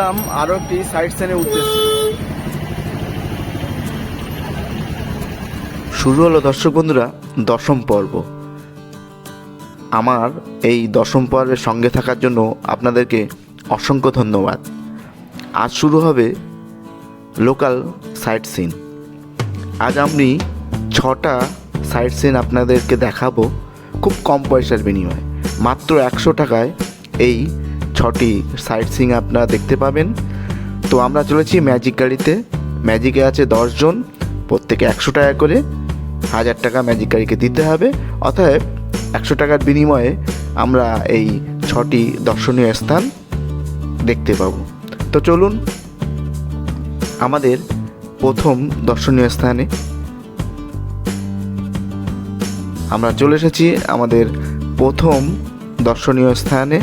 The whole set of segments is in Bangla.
চললাম আরও একটি সাইড সিনের উদ্দেশ্যে। শুরু হলো দর্শক বন্ধুরা, দশম পর্ব। আমার এই দশম পর্বের সঙ্গে থাকার জন্য আপনাদেরকে অসংখ্য ধন্যবাদ। আজ শুরু হবে লোকাল সাইট সিন আজ আমি ছটা সাইট সিন আপনাদেরকে দেখাবো খুব কম পয়সার বিনিময়ে। মাত্র একশো টাকায় এই ছটি সাইট সিং আপনারা দেখতে পাবেন। তো আমরা চলেছি ম্যাজিক গাড়িতে। ম্যাজিকে আছে দশজন প্রত্যেকে একশো টাকা করে। হাজার টাকা ম্যাজিক গাড়িকে দিতে হবে। অতএব একশো টাকার বিনিময়ে আমরা এই ছটি দর্শনীয় স্থান দেখতে পাবো। তো চলুন আমাদের প্রথম দর্শনীয় স্থানে। আমরা চলে এসেছি আমাদের প্রথম দর্শনীয় স্থানে।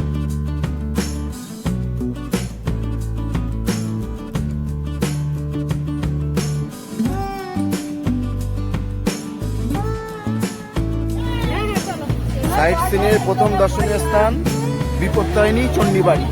সিনের প্রথম দর্শনীয় স্থান বিপত্তায়নী চণ্ডীবাড়ি।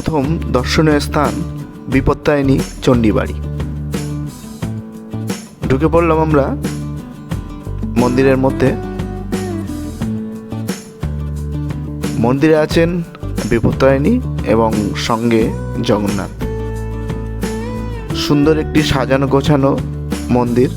প্রথম দর্শনীয় স্থান বিপত্তায়নী চণ্ডীবাড়ি। ঢুকে পড়লাম আমরা মন্দিরের মধ্যে। মন্দিরে আছেন বিপত্তায়নী এবং সঙ্গে জগন্নাথ। সুন্দর একটি সাজানো গোছানো মন্দির।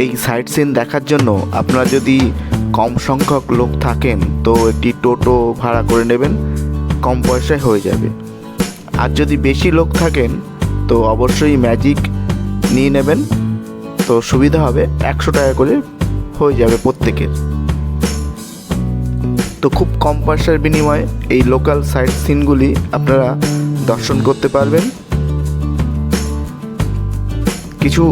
এই সাইট সিন দেখার জন্য আপনারা যদি কম সংখ্যক লোক থাকেন, তো একটি টোটো ভাড়া করে নেবেন, কম পয়সায় হয়ে যাবে। আর যদি বেশি লোক থাকেন, তো অবশ্যই ম্যাজিক নিয়ে নেবেন। তো সুবিধা হবে একশো টাকা করে হয়ে যাবে প্রত্যেকের। তো খুব কম পয়সার বিনিময়ে এই লোকাল সাইট সিনগুলি আপনারা দর্শন করতে পারবেন। কিছু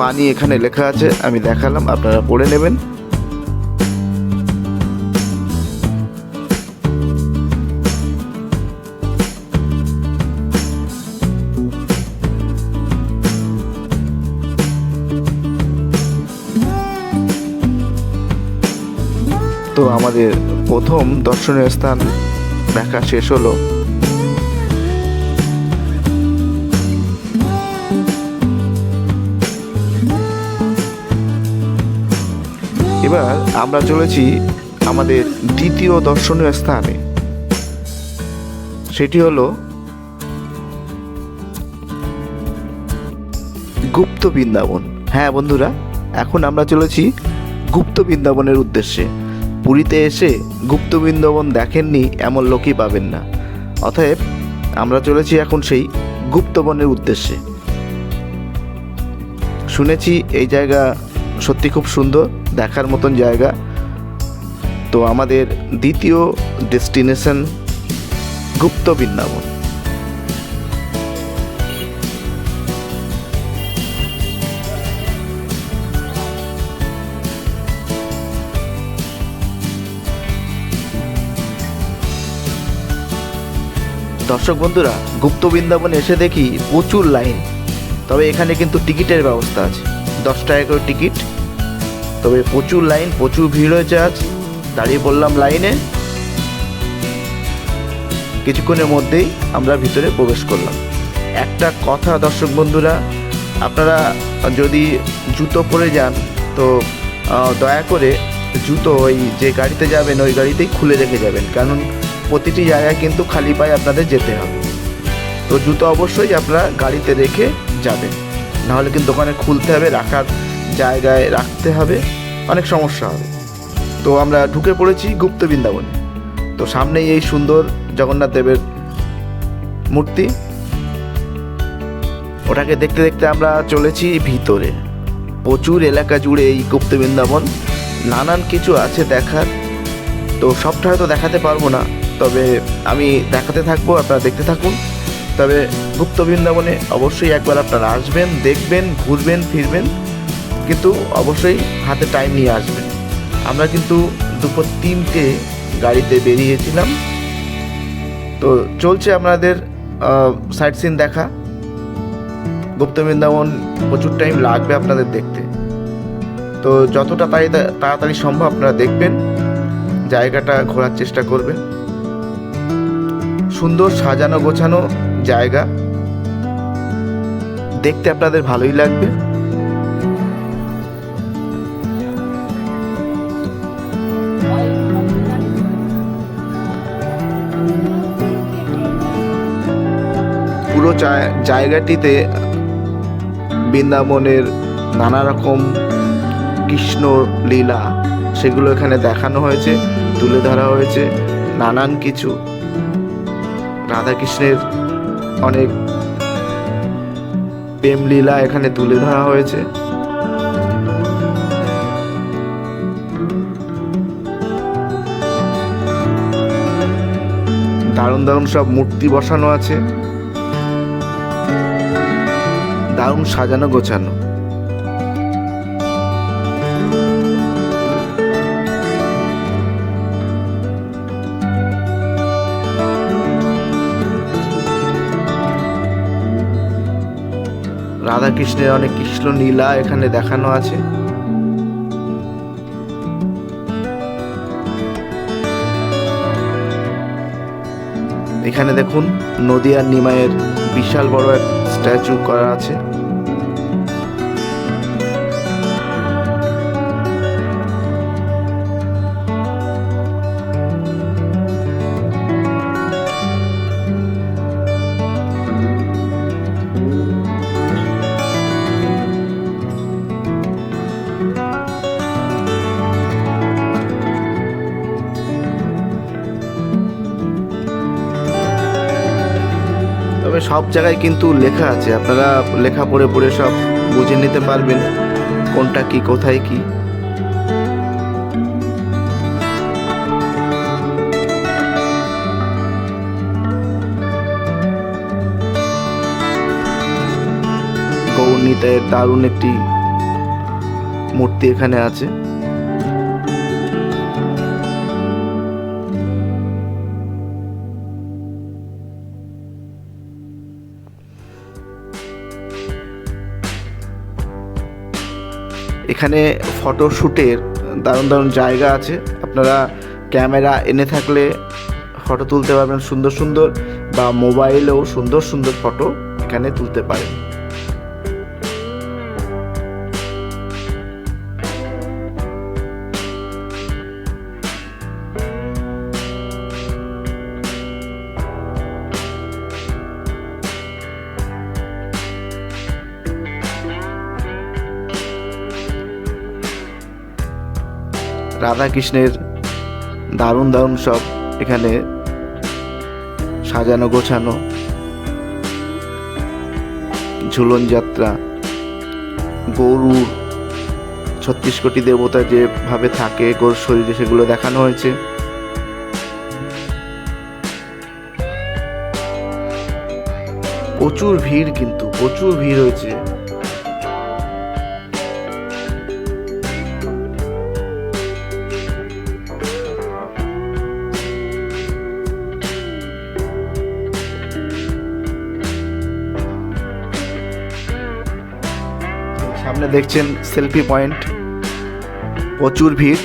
বাণী এখানে লেখা আছে, আমি দেখালাম, আপনারা পড়ে নেবেন। তো আমাদের প্রথম দর্শনীয় স্থান দেখা শেষ হলো। এবার আমরা চলেছি আমাদের দ্বিতীয় দর্শনীয় স্থানে। সেটি হলো গুপ্ত বৃন্দাবন। হ্যাঁ বন্ধুরা, এখন আমরা চলেছি গুপ্ত বৃন্দাবনের উদ্দেশ্যে। পুরীতে এসে গুপ্ত বৃন্দাবন দেখেননি এমন লোকই পাবেন না। অতএব আমরা চলেছি এখন সেই গুপ্তবনের উদ্দেশ্যে। শুনেছি এই জায়গা সত্যি খুব সুন্দর। দেখার মতন জায়গা। তো আমাদের দ্বিতীয় ডেস্টিনেশন গুপ্ত বৃন্দাবন। দর্শক বন্ধুরা, গুপ্ত বৃন্দাবনে এসে দেখি প্রচুর লাইন, তবে এখানে কিন্তু টিকিটের ব্যবস্থা আছে। দশ টাকা করে টিকিট তবে প্রচুর লাইন, প্রচুর ভিড় হয়েছে আজ। দাঁড়িয়ে পড়লাম লাইনে। কিছুক্ষণের মধ্যেই আমরা ভিতরে প্রবেশ করলাম। একটা কথা, দর্শক বন্ধুরা, আপনারা যদি জুতো পরে যান, তো দয়া করে জুতো ওই যে গাড়িতে যাবেন, ওই গাড়িতেই খুলে রেখে যাবেন। কারণ প্রতিটি জায়গায় কিন্তু খালি পায়ে আপনাদের যেতে হবে। তো জুতো অবশ্যই আপনারা গাড়িতে রেখে যাবেন। নাহলে কিন্তু দোকানে খুলতে হবে, রাখার জায়গায় রাখতে হবে, অনেক সমস্যা হবে। তো আমরা ঢুকে পড়েছি গুপ্ত বৃন্দাবনে। তো সামনেই এই সুন্দর জগন্নাথ দেবের মূর্তি। ওটাকে দেখতে দেখতে আমরা চলেছি ভিতরে। প্রচুর এলাকা জুড়ে এই গুপ্ত বৃন্দাবন। নানান কিছু আছে দেখার। তো সবটা হয়তো দেখাতে পারব না, তবে আমি দেখাতে থাকব, আপনারা দেখতে থাকুন। তবে গুপ্ত বৃন্দাবনে অবশ্যই একবার আপনারা আসবেন, দেখবেন, ঘুরবেন, ফিরবেন। কিন্তু অবশ্যই হাতে টাইম নিয়ে আসবেন আমরা কিন্তু দুপুর তিনটে গাড়িতে বেরিয়েছিলাম। তো চলছে আপনাদের সাইট সিন দেখা। গুপ্ত বৃন্দাবন প্রচুর টাইম লাগবে আপনাদের দেখতে। তো যতটা তাড়াতাড়ি সম্ভব আপনারা দেখবেন। জায়গাটা ঘোরার চেষ্টা করবেন। সুন্দর সাজানো গোছানো জায়গা। দেখতে আপনাদের ভালোই লাগবে। পুরো জায়গাটিতে বৃন্দাবনের নানা রকম কৃষ্ণ লীলা সেগুলো এখানে দেখানো হয়েছে, তুলে ধরা হয়েছে, নানান কিছু। রাধাকৃষ্ণের অনেক প্রেম লীলা এখানে তুলে ধরা হয়েছে। দারুণ দারুণ সব মূর্তি বসানো আছে। দারুণ সাজানো গোছানো। রাধা কৃষ্ণের অনেক কৃষ্ণ নীলা এখানে দেখানো আছে। এখানে দেখুন নদিয়ার নিমাইয়ের বিশাল বড় এক স্ট্যাচু করা আছে। সব জায়গায় কিন্তু লেখা আছে। আপনারা লেখা পড়ে পড়ে সব বুঝে নিতে পারবেন কোনটা কি, কোথায় কি। গৌরনীতায়ের দারুণ একটি মূর্তি এখানে আছে। এখানে ফটোশ্যুটের দারুণ দারুণ জায়গা আছে। আপনারা ক্যামেরা এনে থাকলে ফটো তুলতে পারবেন সুন্দর সুন্দর বা মোবাইলেও সুন্দর সুন্দর ফটো এখানে তুলতে পারেন। রাধা কৃষ্ণের দারুণ দারুণ সব এখানে সাজানো, গোছানো, ঝুলন যাত্রা গরুর ছত্রিশ কোটি দেবতা যেভাবে থাকে গরুর শরীরে সেগুলো দেখানো হয়েছে। প্রচুর ভিড় কিন্তু, প্রচুর ভিড় হয়েছে। সামনে দেখছেন সেলফি পয়েন্ট প্রচুর ভিড়।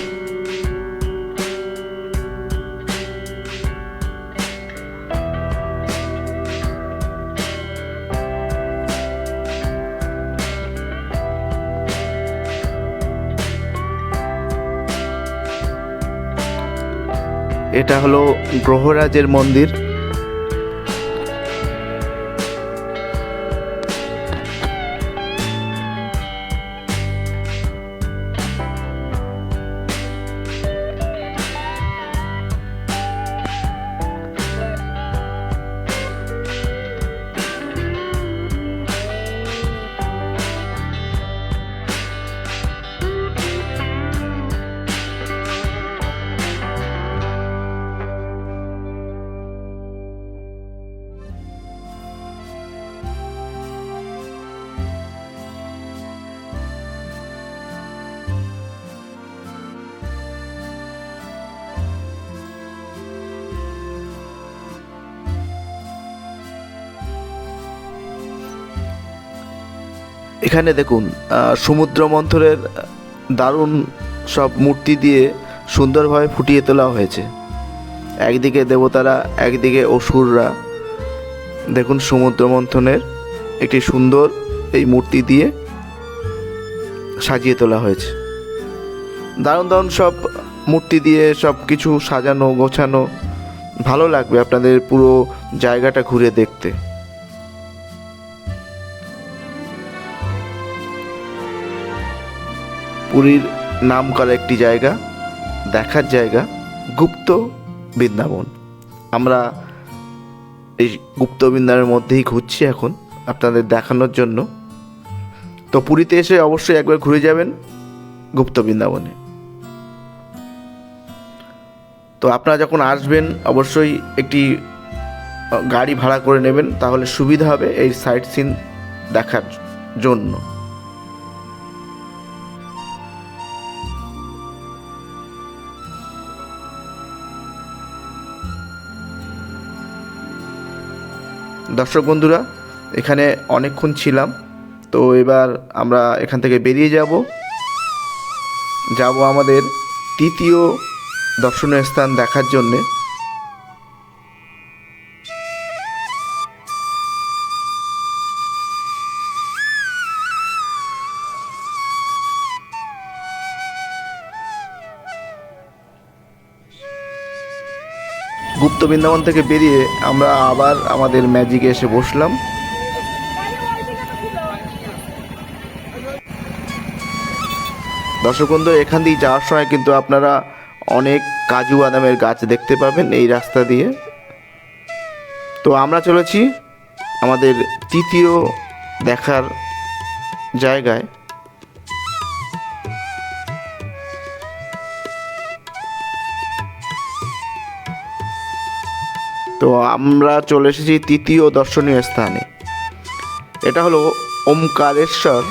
এটা হলো গ্রহরাজের মন্দির। এখানে দেখুন সমুদ্র মন্থরের দারুণ সব মূর্তি দিয়ে সুন্দরভাবে ফুটিয়ে তোলা হয়েছে। একদিকে দেবতারা, একদিকে অসুররা। দেখুন সমুদ্র মন্থনের একটি সুন্দর এই মূর্তি দিয়ে সাজিয়ে তোলা হয়েছে। দারুণ দারুণ সব মূর্তি দিয়ে সব কিছু সাজানো, গোছানো। ভালো লাগবে আপনাদের পুরো জায়গাটা ঘুরে দেখতে। পুরীর নাম করা একটি জায়গা, দেখার জায়গা, গুপ্ত বৃন্দাবন। আমরা এই গুপ্ত বৃন্দাবনের মধ্যেই ঘুরছি এখন আপনাদের দেখানোর জন্য। তো পুরীতে এসে অবশ্যই একবার ঘুরে যাবেন গুপ্ত বৃন্দাবনে। তো আপনারা যখন আসবেন, অবশ্যই একটি গাড়ি ভাড়া করে নেবেন, তাহলে সুবিধা হবে এই সাইট সিন দেখার জন্য। দর্শক বন্ধুরা, এখানে অনেকক্ষণ ছিলাম, তো এবার আমরা এখান থেকে বেরিয়ে যাব। যাব আমাদের তৃতীয় দর্শনীয় স্থান দেখার জন্যে। গুপ্ত বৃন্দাবন থেকে বেরিয়ে আমরা আবার আমাদের ম্যাজিকে এসে বসলাম। দর্শক বন্ধু, এখান দিয়ে যাওয়ার সময় কিন্তু আপনারা অনেক কাজু বাদামের গাছ দেখতে পাবেন এই রাস্তা দিয়ে। তো আমরা চলেছি আমাদের তৃতীয় দেখার জায়গায়। তো আমরা চলে এসেছি তৃতীয় দর্শনীয় স্থানে। এটা হলো ওমকারেশ্বর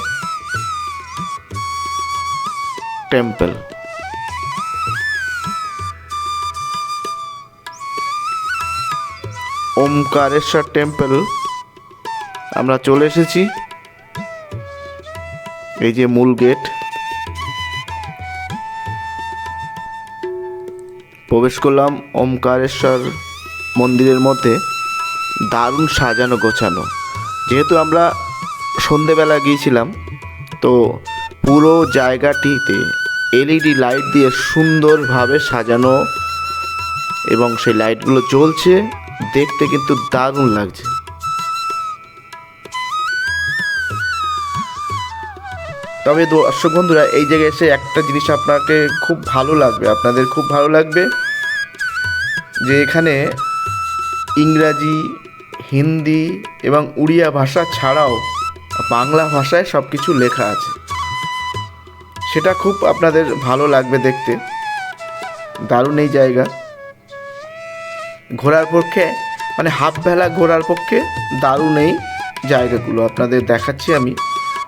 টেম্পল। ওমকারেশ্বর টেম্পল, আমরা চলে এসেছি। এই যে মূল গেট। প্রবেশ করলাম ওমকারেশ্বর মন্দিরের মধ্যে দারুণ সাজানো, গোছানো। যেহেতু আমরা সন্ধেবেলা গিয়েছিলাম, তো পুরো জায়গাটিতে এলইডি লাইট দিয়ে সুন্দরভাবে সাজানো এবং সেই লাইটগুলো জ্বলছে, দেখতে কিন্তু দারুণ লাগছে। তবে দর্শক বন্ধুরা, এই জায়গায় এসে একটা জিনিস আপনাকে খুব ভালো লাগবে, আপনাদের খুব ভালো লাগবে যে এখানে ইংরাজি, হিন্দি এবং উড়িয়া ভাষা ছাড়াও বাংলা ভাষায় সব কিছু লেখা আছে। সেটা খুব আপনাদের ভালো লাগবে দেখতে। দারুণ এই জায়গা। ঘোরার পক্ষে মানে হাফ বেলা ঘোরার পক্ষে দারুণ এই জায়গাগুলো আপনাদের দেখাচ্ছি আমি।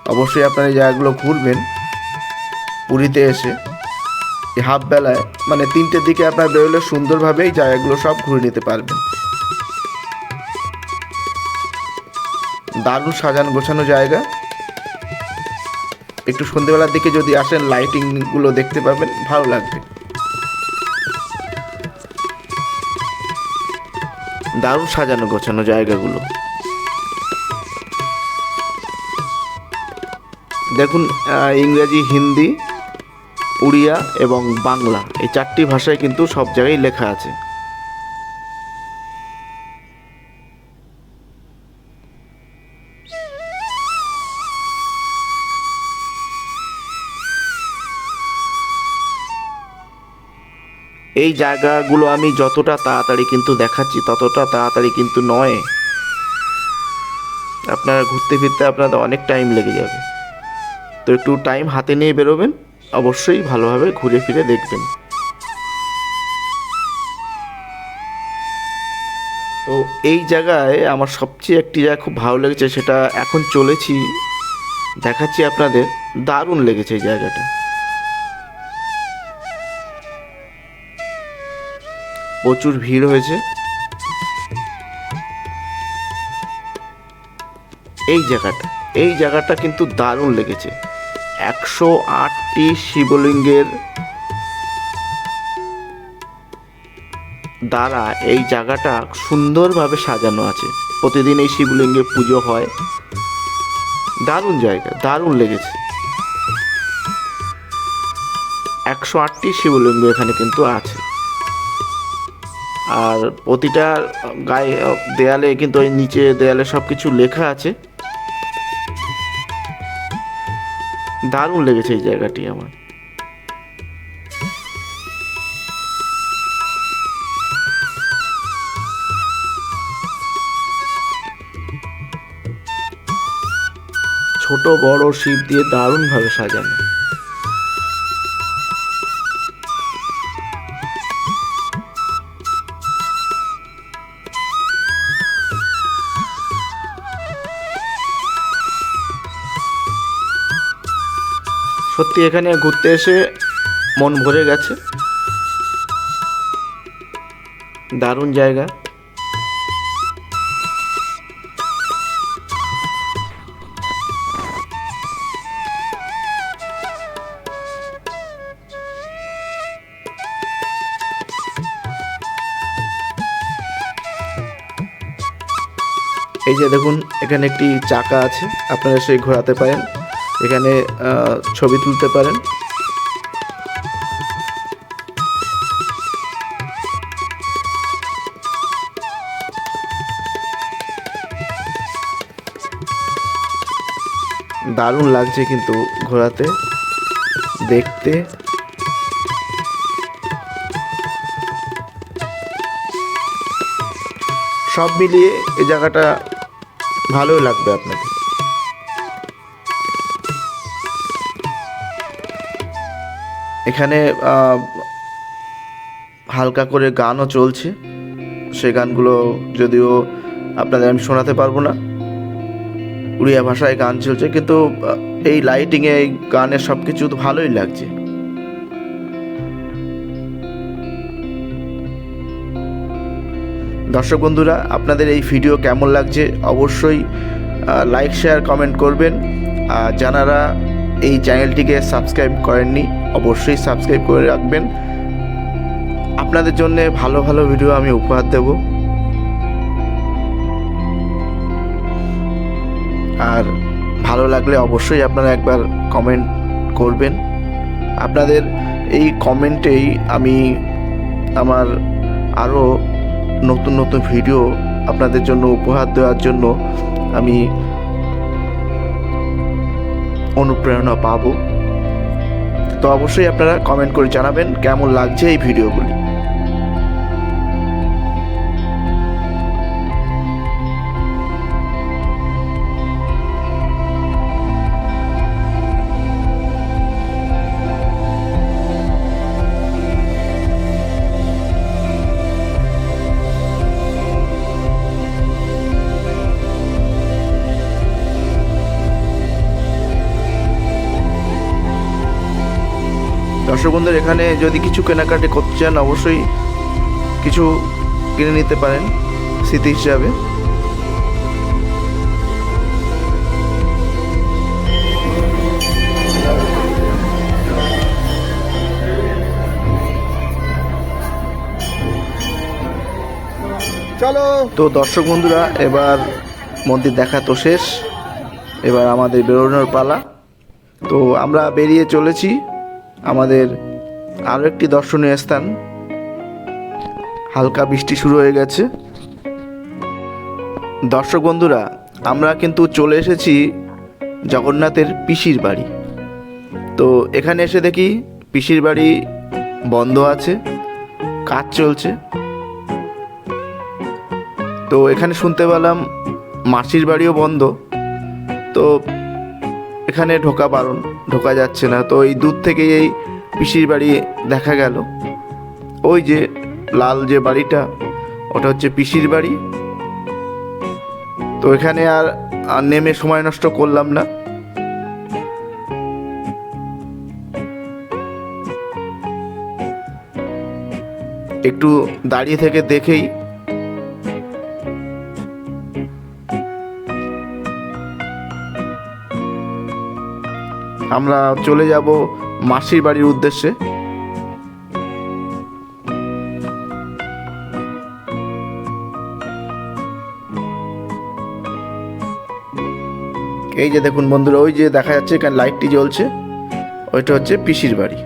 অবশ্যই আপনারা এই জায়গাগুলো ঘুরবেন, পুরীতে এসে। হাফ বেলায় মানে তিনটের দিকে আপনার বেরোলে সুন্দরভাবে এই জায়গাগুলো সব ঘুরে নিতে পারবেন। দারুণ সাজানো গোছানো জায়গা। একটু সন্ধেবেলার দিকে যদি আসেন লাইটিংগুলো দেখতে পাবেন, ভালো লাগবে। দারুণ সাজানো গোছানো জায়গাগুলো। দেখুন ইংরেজি, হিন্দি, উড়িয়া এবং বাংলা, এই চারটি ভাষায় কিন্তু সব জায়গায় লেখা আছে। এই জায়গাগুলো আমি যতটা তাড়াতাড়ি কিন্তু দেখাচ্ছি, ততটা তাড়াতাড়ি কিন্তু নয়। আপনারা ঘুরতে ফিরতে আপনাদের অনেক টাইম লেগে যাবে। তো একটু টাইম হাতে নিয়ে বেরোবেন, অবশ্যই ভালোভাবে ঘুরে ফিরে দেখবেন। তো এই জায়গায় আমার সবচেয়ে একটি জায়গা খুব ভালো লেগেছে, সেটা এখন চলেছি। দেখাচ্ছি আপনাদের, দারুণ লেগেছে এই জায়গাটা। প্রচুর ভিড় হয়েছে। এই জায়গাটা এই জায়গাটা কিন্তু দারুণ লেগেছে। একশো আটটি শিবলিঙ্গের দ্বারা এই জায়গাটা সুন্দরভাবে সাজানো আছে। প্রতিদিন এই শিবলিঙ্গে পুজো হয়। দারুণ জায়গা, দারুণ লেগেছে। একশো আটটি শিবলিঙ্গ এখানে কিন্তু আছে। আর প্রতিটা গায়ে, দেয়ালে কিন্তু ওই নিচে দেয়ালে সব কিছু লেখা আছে। দারুণ লেগেছে এই জায়গাটি আমার। ছোট বড় শিব দিয়ে দারুণভাবে সাজানো। সত্যি এখানে ঘুরতে এসে মন ভরে গেছে। দারুণ জায়গা। এই যে দেখুন, এখানে একটি চাকা আছে। আপনারা সেই ঘোরাতে পারেন। এখানে ছবি তুলতে পারেন। দারুণ লাগছে কিন্তু ঘোরাতে, দেখতে। সব মিলিয়ে এই জায়গাটা ভালোই লাগবে আপনাকে। এখানে হালকা করে গানও চলছে। সেই গানগুলো যদিও আপনাদের আমি শোনাতে পারব না। উড়িয়া ভাষায় গান চলছে, কিন্তু এই লাইটিংয়ে এই গানের সব কিছু ভালোই লাগছে। দর্শক বন্ধুরা, আপনাদের এই ভিডিও কেমন লাগছে? অবশ্যই লাইক শেয়ার কমেন্ট করবেন। আর যারা এই চ্যানেলটিকে সাবস্ক্রাইব করেননি, অবশ্যই সাবস্ক্রাইব করে রাখবেন। আপনাদের জন্য ভালো ভালো ভিডিও আমি উপহার দেব। আর ভালো লাগলে অবশ্যই আপনারা একবার কমেন্ট করবেন। আপনাদের এই কমেন্টেই আমি আমার আরও নতুন নতুন ভিডিও আপনাদের জন্য উপহার দেওয়ার জন্য আমি অনুপ্রেরণা পাবো। তো অবশ্যই আপনারা কমেন্ট করে জানাবেন কেমন লাগছে এই ভিডিওগুলি। দর্শক বন্ধুরা এখানে যদি কিছু কেনাকাটি করতে চান অবশ্যই কিছু কিনে নিতে পারেন স্মৃতি হিসাবে। চলো। তো দর্শক বন্ধুরা এবার মন্দির দেখা তো শেষ। এবার আমাদের বেরোনোর পালা। তো আমরা বেরিয়ে চলেছি। আমাদের আরও একটি দর্শনীয় স্থান। হালকা বৃষ্টি শুরু হয়ে গেছে। দর্শক বন্ধুরা, আমরা কিন্তু চলে এসেছি জগন্নাথের পিসির বাড়ি। তো এখানে এসে দেখি পিসির বাড়ি বন্ধ আছে, কাজ চলছে। তো এখানে শুনতে পেলাম মাসির বাড়িও বন্ধ। তো এখানে ঢোকা বারণ, ঢোকা যাচ্ছে না। তো এই দূর থেকে এই পিসির বাড়ি দেখা গেল। ওই যে লাল যে বাড়িটা, ওটা হচ্ছে পিসির বাড়ি। তো এখানে আর নেমে সময় নষ্ট করলাম না। একটু দাঁড়িয়ে থেকে দেখেই আমরা চলে যাব মাসির বাড়ির উদ্দেশ্যে। এই যে দেখুন বন্ধুরা, ওই যে দেখা যাচ্ছে এখানে লাইটটি জ্বলছে, ওইটা হচ্ছে পিসির বাড়ি।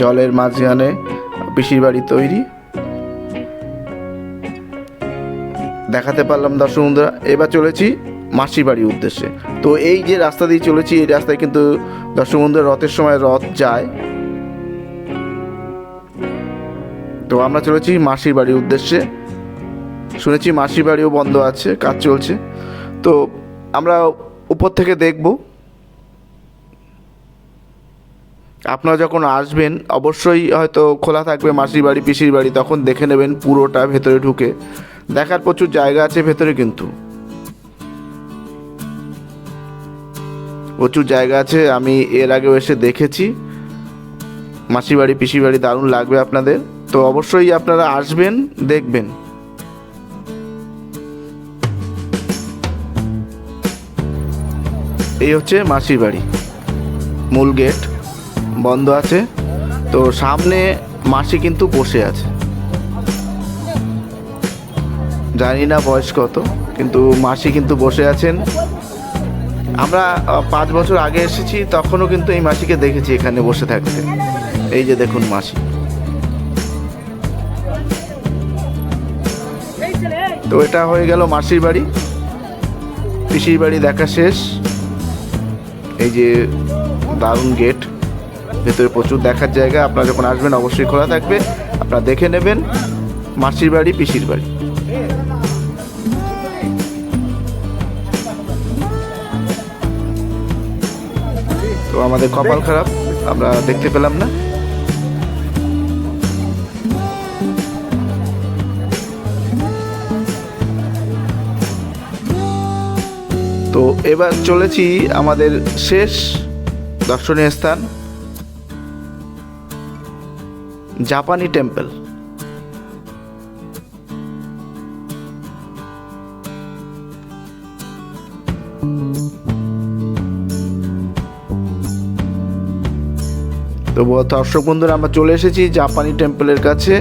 জলের মাঝখানে পিসির বাড়ি তৈরি। দেখাতে পারলাম দর্শক বন্ধুরা। এবার চলেছি মাসির বাড়ির উদ্দেশ্যে। তো এই যে রাস্তা দিয়ে চলেছি, এই রাস্তায় কিন্তু দর্শক বন্ধুরা রথের সময় রথ যায়। তো আমরা চলেছি মাসির বাড়ির উদ্দেশ্যে। শুনেছি মাসির বাড়িও বন্ধ আছে, কাজ চলছে। তো আমরা উপর থেকে দেখব। আপনারা যখন আসবেন, অবশ্যই হয়তো খোলা থাকবে মাসির বাড়ি, পিসির বাড়ি, তখন দেখে নেবেন পুরোটা ভেতরে ঢুকে। দেখার প্রচুর জায়গা আছে ভেতরে কিন্তু। প্রচুর জায়গা আছে, আমি এর আগেও এসে দেখেছি। মাসির বাড়ি পিসির বাড়ি দারুণ লাগবে আপনাদের। তো অবশ্যই আপনারা আসবেন, দেখবেন। এই হচ্ছে মাসির বাড়ি মূল গেট বন্ধ আছে। তো সামনে মাসি কিন্তু বসে আছে। জানি না বয়স কত, কিন্তু মাসি কিন্তু বসে আছেন। আমরা পাঁচ বছর আগে এসেছি, তখনও কিন্তু এই মাসিকে দেখেছি এখানে বসে থাকতে। এই যে দেখুন মাসি। তো এটা হয়ে গেল মাসির বাড়ি। পিসির বাড়ি দেখা শেষ। এই যে দারুণ গেট, ভেতরে প্রচুর দেখার জায়গা। আপনারা যখন আসবেন, অবশ্যই খোলা থাকবে। আপনারা দেখে নেবেন মাসির বাড়ি, পিসির বাড়ি। তো আমাদের কপাল খারাপ আমরা দেখতে পেলাম না। তো এবার চলেছি আমাদের শেষ দর্শনীয় স্থান জাপানি টেম্পল। তো দর্শক বন্ধুরা, আমরা চলে এসেছি জাপানি টেম্পলের কাছে।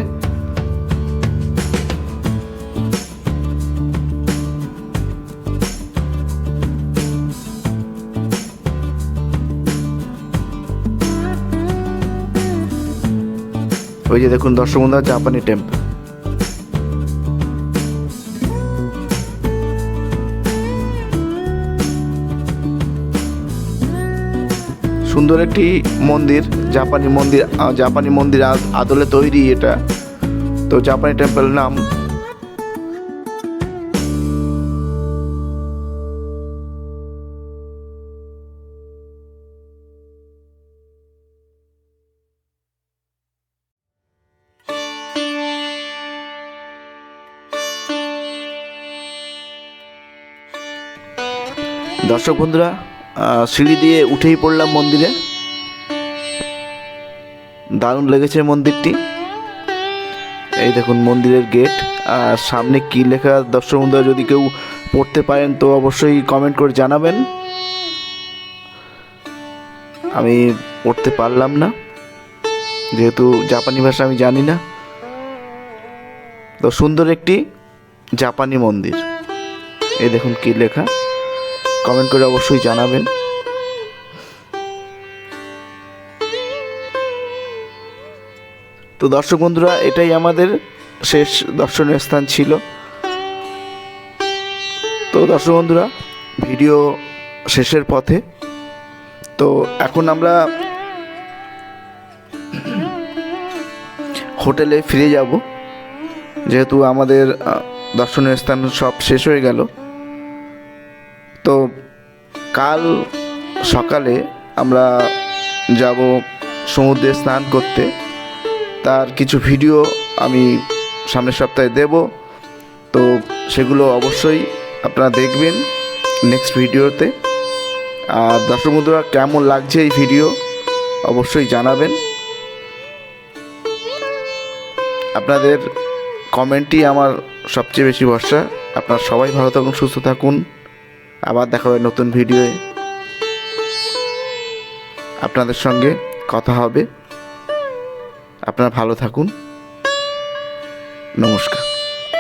ওই যে দেখুন দর্শক বন্ধুরা, জাপানি টেম্পল। সুন্দর একটি মন্দির। জাপানি মন্দির জাপানি মন্দির আদ- আদলে তৈরি এটা। তো জাপানি টেম্পল নাম দর্শক বন্ধুরা সিঁড়ি দিয়ে উঠেই পড়লাম মন্দিরে। দারুণ লেগেছে মন্দিরটি। এই দেখুন মন্দিরের গেট। আর সামনে কি লেখা, দর্শক বন্ধুরা, যদি কেউ পড়তে পারেন, তো অবশ্যই কমেন্ট করে জানাবেন। আমি পড়তে পারলাম না। যেহেতু জাপানি ভাষা আমি জানি না। তো সুন্দর একটি জাপানি মন্দির। এই দেখুন কি লেখা। কমেন্ট করে অবশ্যই জানাবেন। তো দর্শক বন্ধুরা, এটাই আমাদের শেষ দর্শনীয় স্থান ছিল। তো দর্শক বন্ধুরা, ভিডিও শেষের পথে। তো এখন আমরা হোটেলে ফিরে যাব। যেহেতু আমাদের দর্শনীয় স্থান সব শেষ হয়ে গেল। তো কাল সকালে আমরা যাব সমুদ্রে স্নান করতে। তার কিছু ভিডিও আমি সামনের সপ্তাহে দেব। তো সেগুলো অবশ্যই আপনারা দেখবেন নেক্সট ভিডিওতে। আর দর্শক বন্ধুরা, কেমন লাগছে এই ভিডিও? অবশ্যই জানাবেন। আপনাদের কমেন্টই আমার সবচেয়ে বেশি ভরসা। আপনারা সবাই ভালো থাকুন, সুস্থ থাকুন। আবার দেখা হবে নতুন ভিডিওয়ে। আপনাদের সঙ্গে কথা হবে। আপনারা ভালো থাকুন। নমস্কার।